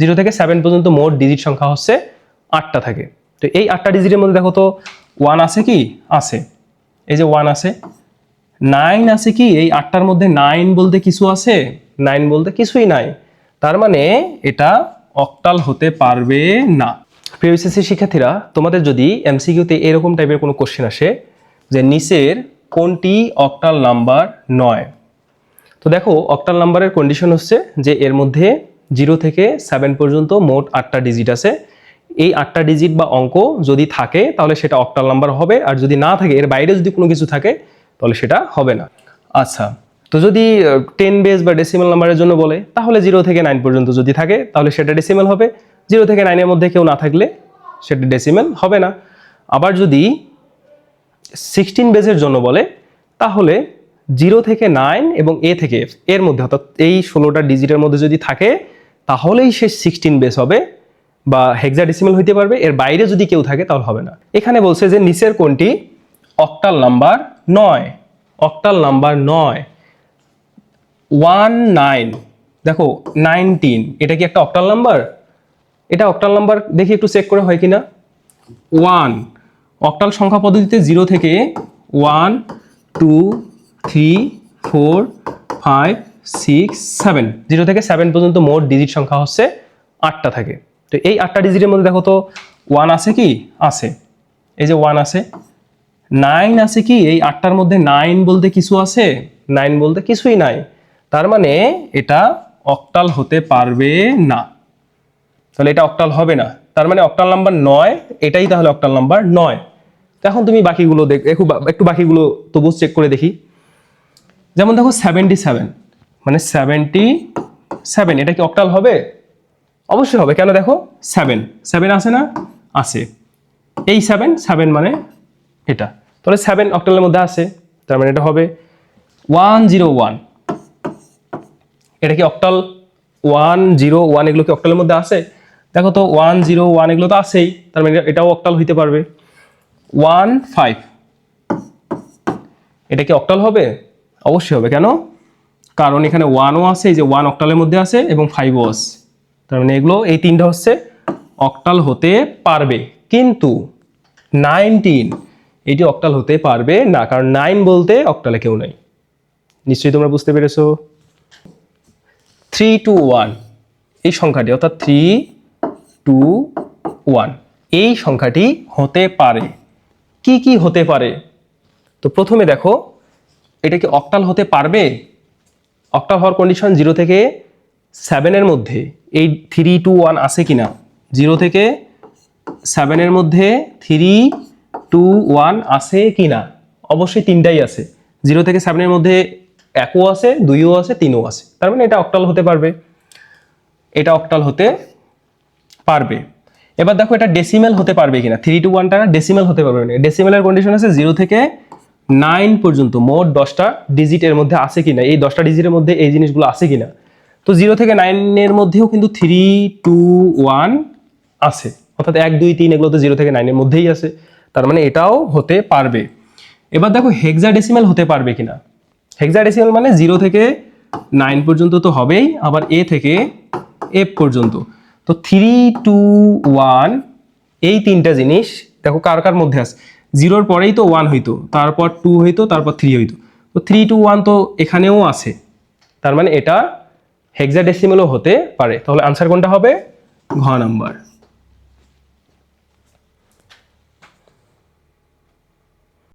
Zero থেকে seven পর্যন্ত মোট ডিজিট সংখ্যা হচ্ছে আটটা থাকে। তো এই আটটা ডিজিটের মধ্যে দেখো তো ওয়ান আছে কি? আছে। এই যে ওয়ান আছে। নাইন আছে কি? এই আটটার মধ্যে নাইন বলতে কিছু আছে? নাইন বলতে কিছুই নাই। তার মানে এটা অক্টাল হতে পারবে না। প্রিয় এসএসসি শিক্ষার্থীরা, তোমাদের যদি এমসিকিউতে এরকম টাইপের কোনো কোশ্চেন আসে যে নিচের কোনটি অক্টাল নাম্বার নয়? তো দেখো অক্টাল নাম্বারের কন্ডিশন হচ্ছে যে এর মধ্যে জিরো থেকে সেভেন পর্যন্ত মোট আটটা ডিজিট আছে। এই আটটা ডিজিট বা অঙ্ক যদি থাকে, তাহলে সেটা অক্টাল নাম্বার হবে। আর যদি না থাকে, এর বাইরে যদি কোনো কিছু থাকে, তাহলে সেটা হবে না। আচ্ছা তো যদি টেন বেস বা ডেসিমাল নাম্বারের জন্য বলে, তাহলে জিরো থেকে নাইন পর্যন্ত যদি থাকে, তাহলে সেটা ডেসিমাল হবে। জিরো থেকে নাইনের মধ্যে কেউ না থাকলে সেটা ডেসিমাল হবে না। আবার যদি সিক্সটিন বেজের জন্য বলে, তাহলে জিরো থেকে নাইন এবং এ থেকে এফ এর মধ্যে অর্থাৎ এই ষোলোটা ডিজিটের মধ্যে যদি থাকে তাহলেই সে সিক্সটিন বেস হবে বা হেক্সাডেসিমাল হইতে পারবে, এর বাইরে যদি কেউ থাকে তাহলে হবে না। এখানে বলছে যে নিচের কোনটি অক্টাল নাম্বার নয় অক্টাল নাম্বার নয় ওয়ান নাইন দেখো নাইনটিন এটা কি একটা অক্টাল নাম্বার এটা অক্টাল নাম্বার দেখি একটু চেক করে হয় কি না ওয়ান অক্টাল সংখ্যা পদ্ধতিতে জিরো থেকে one two three four five six seven zero থেকে সেভেন পর্যন্ত মোট ডিজিট সংখ্যা হচ্ছে আটটা থাকে। তো এই আটটা ডিজিটের মধ্যে দেখো তো ওয়ান আছে কি? আছে। এই যে ওয়ান আছে। নাইন আছে কি? এই আটটার মধ্যে নাইন বলতে কিছু আছে? নাইন বলতে কিছুই নাই। তার মানে এটা অক্টাল হতে পারবে না। তাহলে এটা অক্টাল হবে না। তার মানে অক্টাল নাম্বার নয়, এটাই তাহলে অক্টাল নাম্বার নয়। তো এখন তুমি বাকিগুলো দেখ, একটু বাকিগুলো তবু চেক করে দেখি। যেমন দেখো সেভেন্টি সেভেন মানে সেভেন্টি সেভেন এটা কি অক্টাল হবে? অবশ্যই হবে, কেন দেখো? সেভেন সেভেন আছে না? আছে। এই সেভেন সেভেন মানে এটা। তাহলে সেভেন অক্টালের মধ্যে আছে, তার মানে এটা হবে ওয়ান জিরো ওয়ান এটা কি অক্টাল ওয়ান জিরো ওয়ান এগুলো কি অক্টালের মধ্যে আছে? দেখো তো ওয়ান জিরো ওয়ান এগুলো তো আছেই, তার মানে এটাও অক্টাল হইতে পারবে। ওয়ান ফাইভ এটা কি অক্টাল হবে? অবশ্যই হবে, কেন? কারণ এখানে ওয়ানও আছে, এই যে ওয়ান অক্টালের মধ্যে আছে এবং ফাইভও আছে। তার মানে এগুলো, এই তিনটা হচ্ছে অক্টাল হতে পারবে। কিন্তু নাইনটিন এটি অক্টাল হতে পারবে না, কারণ নাইন বলতে অক্টালে কেউ নাই। নিশ্চয়ই তোমরা বুঝতে পেরেছ? থ্রি টু ওয়ান এই সংখ্যাটি, অর্থাৎ থ্রি টু ওয়ান এই সংখ্যাটি হতে পারে। কি কি হতে পারে? তো প্রথমে দেখো, এটা কি অক্টাল হতে পারবে? অক্টাল হওয়ার কন্ডিশন জিরো থেকে সেভেনের মধ্যে, এই থ্রি টু ওয়ান আছে কিনা? জিরো থেকে সেভেনের মধ্যে থ্রি টু ওয়ান আছে কিনা? অবশ্যই তিনটাই আছে। জিরো থেকে সেভেনের মধ্যে একও আছে, দুইও আছে, তিনও আছে। তার মানে এটা অক্টাল হতে পারবে। এটা অক্টাল হতে পারবে। এবার দেখো এটা ডেসিমেল হতে পারবে কিনা? থ্রি টু ওয়ানটা ডেসিমেল হতে পারবে। না ডেসিমেলের কন্ডিশন আছে জিরো থেকে নাইন পর্যন্ত, মোট দশটা ডিজিটের মধ্যে আছে কিনা, এই দশটা ডিজিটের মধ্যে এই জিনিসগুলো আছে কিনা? তো জিরো থেকে নাইনের মধ্যেও কিন্তু থ্রি টু ওয়ান আছে। অর্থাৎ এক, দুই, তিন এগুলো তো জিরো থেকে নাইনের মধ্যেই আছে। তার মানে এটাও হতে পারবে। এবার দেখো হেক্সা ডেসিমেল হতে পারবে কিনা। হেক্সা ডেসিমেল মানে জিরো থেকে নাইন পর্যন্ত তো হবেই, আবার এ থেকে এফ পর্যন্ত। তো থ্রি টু ওয়ান এই তিনটা জিনিস দেখো কার কার মধ্যে আছে। জিরোর পরেই তো ওয়ান হইতো, তারপর টু হইতো, তারপর থ্রি হইতো। তো থ্রি টু ওয়ান তো এখানেও আছে। তার মানে এটা হেক্সাডেসিমেলও হতে পারে। তাহলে আনসার কোনটা হবে? ঘ নাম্বার